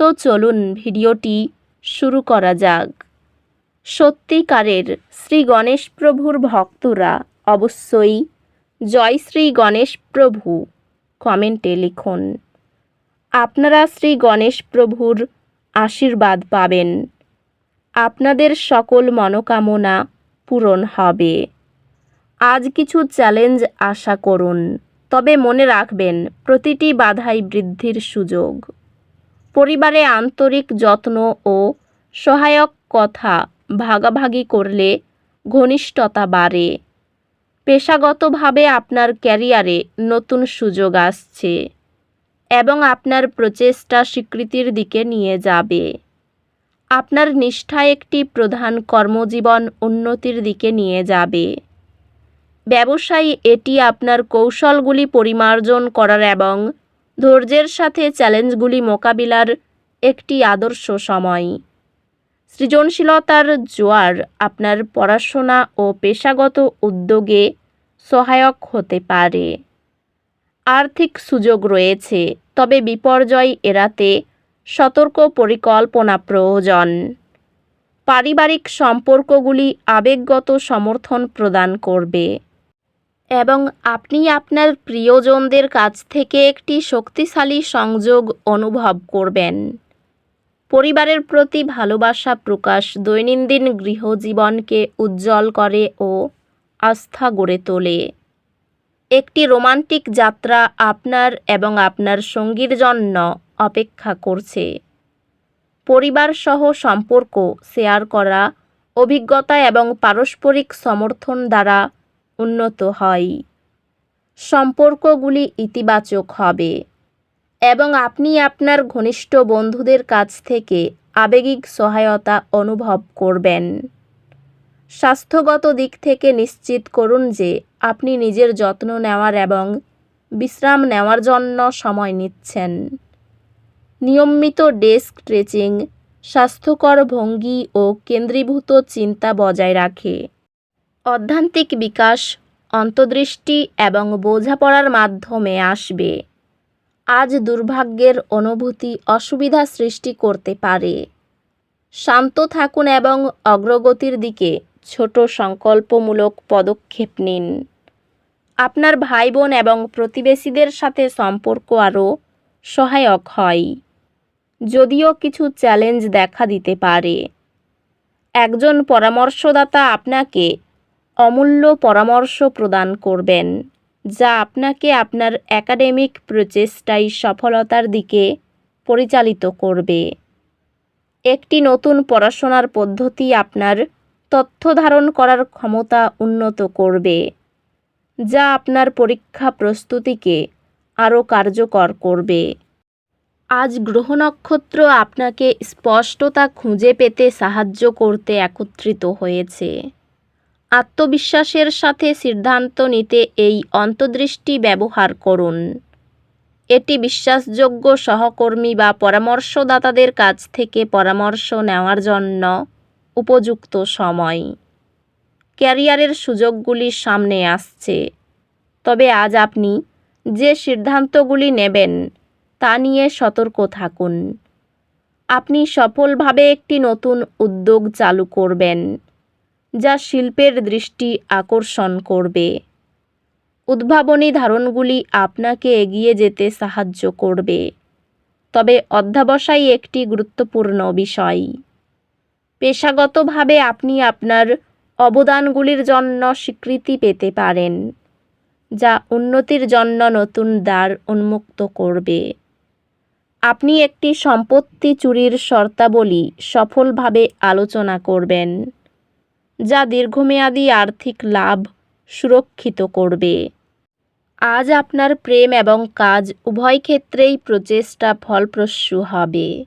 তো চলুন ভিডিওটি শুরু করা যাক। সত্যিকারের শ্রী গণেশ প্রভুর ভক্তরা অবশ্যই জয় শ্রী গণেশ প্রভু কমেন্টে লিখুন। আপনারা শ্রী গণেশ প্রভুর আশীর্বাদ পাবেন। আপনাদের সকল মনোকামনা পূরণ হবে। আজ কিছু চ্যালেঞ্জ আশা করুন, তবে মনে রাখবেন, প্রতিটি বাধাই বৃদ্ধির সুযোগ। পরিবারে আন্তরিক যত্ন ও সহায়ক কথা ভাগাভাগি করলে ঘনিষ্ঠতা বাড়ে। পেশাগতভাবে আপনার ক্যারিয়ারে নতুন সুযোগ আসছে এবং আপনার প্রচেষ্টা স্বীকৃতির দিকে নিয়ে যাবে। আপনার নিষ্ঠা একটি প্রধান কর্মজীবন উন্নতির দিকে নিয়ে যাবে। ব্যবসায়ী এটি আপনার কৌশলগুলি পরিমার্জন করার এবং ধৈর্যের সাথে চ্যালেঞ্জগুলি মোকাবিলার একটি আদর্শ সময়। সৃজনশীলতার জোয়ার আপনার পড়াশোনা ও পেশাগত উদ্যোগে সহায়ক হতে পারে। আর্থিক সুযোগ রয়েছে, তবে বিপর্যয় এড়াতে সতর্ক পরিকল্পনা প্রয়োজন। পারিবারিক সম্পর্কগুলি আবেগগত সমর্থন প্রদান করবে। এবং আপনি আপনার প্রিয়জনদের কাছ থেকে একটি শক্তিশালী সংযোগ অনুভব করবেন। পরিবারের প্রতি ভালোবাসা প্রকাশ দৈনন্দিন গৃহজীবনকে উজ্জ্বল করে ও আস্থা গড়ে তোলে। একটি রোমান্টিক যাত্রা আপনার এবং আপনার সঙ্গীর জন্য অপেক্ষা করছে। পরিবার সহ সম্পর্ক শেয়ার করা, অভিজ্ঞতা এবং পারস্পরিক সমর্থন দ্বারা উন্নত হয়। সম্পর্কগুলি ইতিবাচক হবে। এবং আপনি আপনার ঘনিষ্ঠ বন্ধুদের কাছ থেকে আবেগিক সহায়তা অনুভব করবেন। স্বাস্থ্যগত দিক থেকে নিশ্চিত করুন যে আপনি নিজের যত্ন নেওয়ার এবং বিশ্রাম নেওয়ার জন্য সময় নিচ্ছেন। নিয়মিত ডেস্ক স্ট্রেচিং, স্বাস্থ্যকর ভঙ্গি ও কেন্দ্রীভূত চিন্তা বজায় রাখে। অধ্যান্তিক বিকাশ, অন্তর্দৃষ্টি এবং বোঝাপড়ার মাধ্যমে আসবে। আজ দুর্ভাগ্যের অনুভূতি অসুবিধা সৃষ্টি করতে পারে। শান্ত থাকুন এবং অগ্রগতির দিকে ছোট সংকল্পমূলক পদক্ষেপ নিন। আপনার ভাই বোন এবং প্রতিবেশীদের সাথে সম্পর্ক আরও সহায়ক হয়। যদিও কিছু চ্যালেঞ্জ দেখা দিতে পারে। একজন পরামর্শদাতা আপনাকে অমূল্য পরামর্শ প্রদান করবেন, যা আপনাকে আপনার একাডেমিক প্রচেষ্টায় সফলতার দিকে পরিচালিত করবে। একটি নতুন পড়াশোনার পদ্ধতি আপনার তথ্য ধারণ করার ক্ষমতা উন্নত করবে, যা আপনার পরীক্ষা প্রস্তুতিকে আরও কার্যকর করবে। আজ গ্রহ নক্ষত্র আপনাকে স্পষ্টতা খুঁজে পেতে সাহায্য করতে একত্রিত হয়েছে। আত্মবিশ্বাসের সাথে সিদ্ধান্ত নিতে এই অন্তর্দৃষ্টি ব্যবহার করুন। এটি বিশ্বাসযোগ্য সহকর্মী বা পরামর্শদাতাদের কাছ থেকে পরামর্শ নেওয়ার জন্য উপযুক্ত সময়। ক্যারিয়ারের সুযোগগুলি সামনে আসছে। তবে আজ আপনি যে সিদ্ধান্তগুলি নেবেন তা নিয়ে সতর্ক থাকুন। আপনি সফলভাবে একটি নতুন উদ্যোগ চালু করবেন। যা শিল্পের দৃষ্টি আকর্ষণ করবে। উদ্ভাবনী ধারণগুলি আপনাকে এগিয়ে যেতে সাহায্য করবে। তবে অধ্যাবসায় একটি গুরুত্বপূর্ণ বিষয়। পেশাগতভাবে আপনি আপনার অবদানগুলির জন্য স্বীকৃতি পেতে পারেন, যা উন্নতির জন্য নতুন দ্বার উন্মুক্ত করবে। আপনি একটি সম্পত্তি চুরির শর্তাবলী সফলভাবে আলোচনা করবেন। যা দীর্ঘমেয়াদী আর্থিক লাভ সুরক্ষিত করবে। আজ আপনার প্রেম এবং কাজ উভয় ক্ষেত্রেই প্রচেষ্টা ফলপ্রসূ হবে।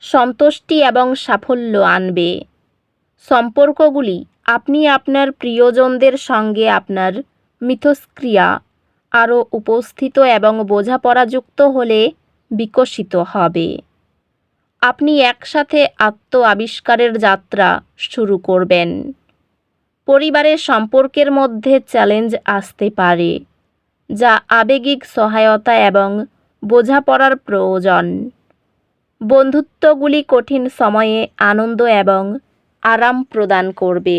সন্তুষ্টি এবং সাফল্য আনবে। সম্পর্কগুলি আপনি আপনার প্রিয়জনদের সঙ্গে আপনার মিথস্ক্রিয়া আরও উপস্থিত এবং বোঝাপড়াযুক্ত হলে বিকশিত হবে। আপনি একসাথে আত্ম আবিষ্কারের যাত্রা শুরু করবেন। পরিবারের সম্পর্কের মধ্যে চ্যালেঞ্জ আসতে পারে, যা আবেগিক সহায়তা এবং বোঝাপড়ার প্রয়োজন। বন্ধুত্বগুলি কঠিন সময়ে আনন্দ এবং আরাম প্রদান করবে।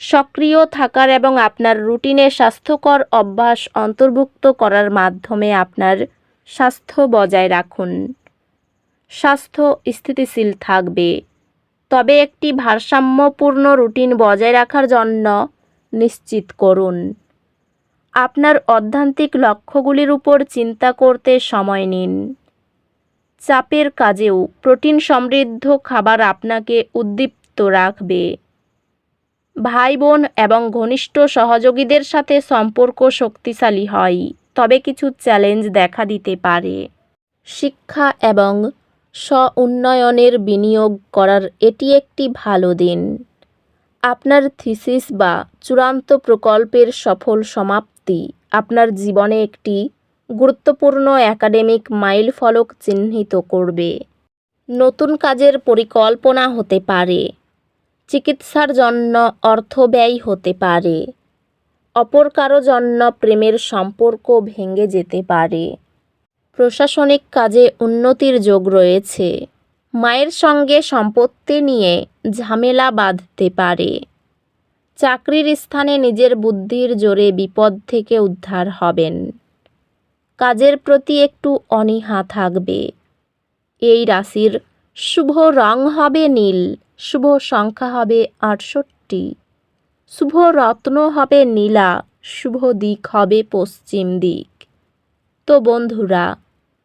সক্রিয় থাকার এবং আপনার রুটিনে স্বাস্থ্যকর অভ্যাস অন্তর্ভুক্ত করার মাধ্যমে আপনার স্বাস্থ্য বজায় রাখুন। স্বাস্থ্য স্থিতিশীল থাকবে। তবে একটি ভারসাম্যপূর্ণ রুটিন বজায় রাখার জন্য নিশ্চিত করুন। আপনার অধ্যান্তিক লক্ষ্যগুলির উপর চিন্তা করতে সময় নিন। চাপের কাজেও প্রোটিন সমৃদ্ধ খাবার আপনাকে উদ্দীপ্ত রাখবে। ভাই বোন এবং ঘনিষ্ঠ সহযোগীদের সাথে সম্পর্ক শক্তিশালী হয়, তবে কিছু চ্যালেঞ্জ দেখা দিতে পারে। শিক্ষা এবং স্ব উন্নয়নের বিনিয়োগ করার এটি একটি ভালো দিন। আপনার থিসিস বা চূড়ান্ত প্রকল্পের সফল সমাপ্তি আপনার জীবনে একটি গুরুত্বপূর্ণ একাডেমিক মাইল ফলক চিহ্নিত করবে। নতুন কাজের পরিকল্পনা হতে পারে। চিকিৎসার জন্য অর্থ ব্যয় হতে পারে। অপর কারও জন্য প্রেমের সম্পর্ক ভেঙে যেতে পারে। প্রশাসনিক কাজে উন্নতির যোগ রয়েছে। মায়ের সঙ্গে সম্পত্তি নিয়ে ঝামেলা বাঁধতে পারে। চাকরির স্থানে নিজের বুদ্ধির জোরে বিপদ থেকে উদ্ধার হবেন। কাজের প্রতি একটু অনীহা থাকবে। এই রাশির শুভ রং হবে নীল, শুভ সংখ্যা হবে আটষট্টি। শুভ রত্ন হবে নীলা, শুভ দিক হবে পশ্চিম দিক। তো বন্ধুরা